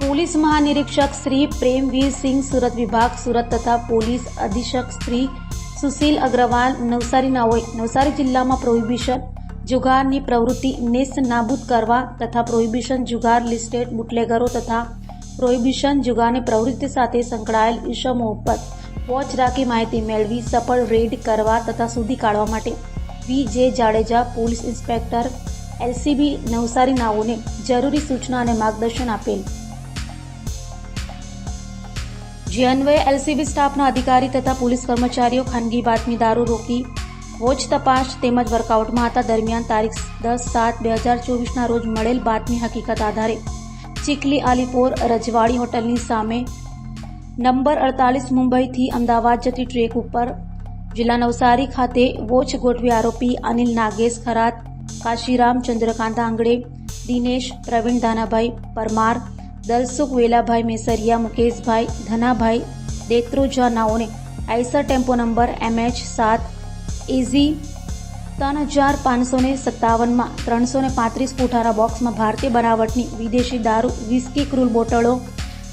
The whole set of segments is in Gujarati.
પોલીસ મહાનિરીક્ષક શ્રી પ્રેમવીર સિંહ, સુરત વિભાગ, સુરત તથા પોલીસ અધિક્ષક શ્રી સુશીલ અગ્રવાલ, નવસારી નવસારી જિલ્લામાં પ્રોહિબિશન જુગારની પ્રવૃત્તિ નેસ્ત નાબૂદ કરવા તથા પ્રોહિબિશન જુગાર લિસ્ટેડ બુટલેગરો તથા પ્રોહિબિશન જુગારની પ્રવૃત્તિ સાથે સંકળાયેલ ઇસમો ઉપર વોચ રાખી માહિતી મેળવી, સફળ રેડ કરવા તથા શોધી કાઢવા માટે V J Jadeja police inspector LCB Navsari નાઓને જરૂરી સૂચના અને માર્ગદર્શન આપેલ. જે અન્વયે એલસીબી સ્ટાફના અધિકારી તથા પોલીસ કર્મચારીઓ ખાનગી બાતમીદારો રોકી વોચ તપાસ તેમજ વર્કઆઉટમાં હતા. દરમિયાન તારીખ દસ સાત બે હજાર ચોવીસના રોજ મળેલ બાતમી હકીકત આધારે ચીખલી આલીપોર રજવાડી હોટલની સામે નંબર અડતાલીસ મુંબઈથી અમદાવાદ જતી ટ્રેક ઉપર જિલ્લા નવસારી ખાતે વોચ ગોઠવી આરોપી Anil Nagesh Kharat, Kashiram Chandrakant Angade, Dinesh Pravin Danabhai Parmar, Dalsukh Velabhai Mesariya, Mukeshbhai Dhanabhai, Detroja નાઓને Eicher tempo number MH સાત, એઝી ત્રણ હજાર પાંચસો ને સત્તાવનમાં ત્રણસો ને પાંત્રીસ ફૂટારા બોક્સમાં ભારતીય બનાવટની વિદેશી દારૂ, વિસ્કી, ક્રૂલ બોટલો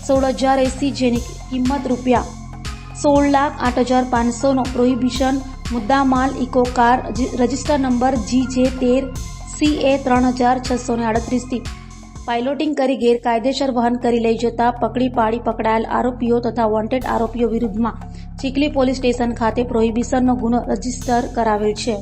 સોળ હજાર એંસી જેની કિંમત રૂપિયા સોળ લાખ આઠ હજાર પાંચસોનો પ્રોહિબિશન મુદ્દામાલ Eeco car register number G J તેર સી એ ત્રણ હજાર છસો ને આડત્રીસથી. પાઇલોટિંગ કરી ગેરકાયદેસર વહન કરી લઈ જતા પકડી પાડી પકડાયેલ આરોપીઓ તથા વોન્ટેડ આરોપીઓ વિરુદ્ધમાં ચીખલી પોલીસ સ્ટેશન ખાતે પ્રોહિબિશનનો ગુનો રજિસ્ટર કરાવેલ છે.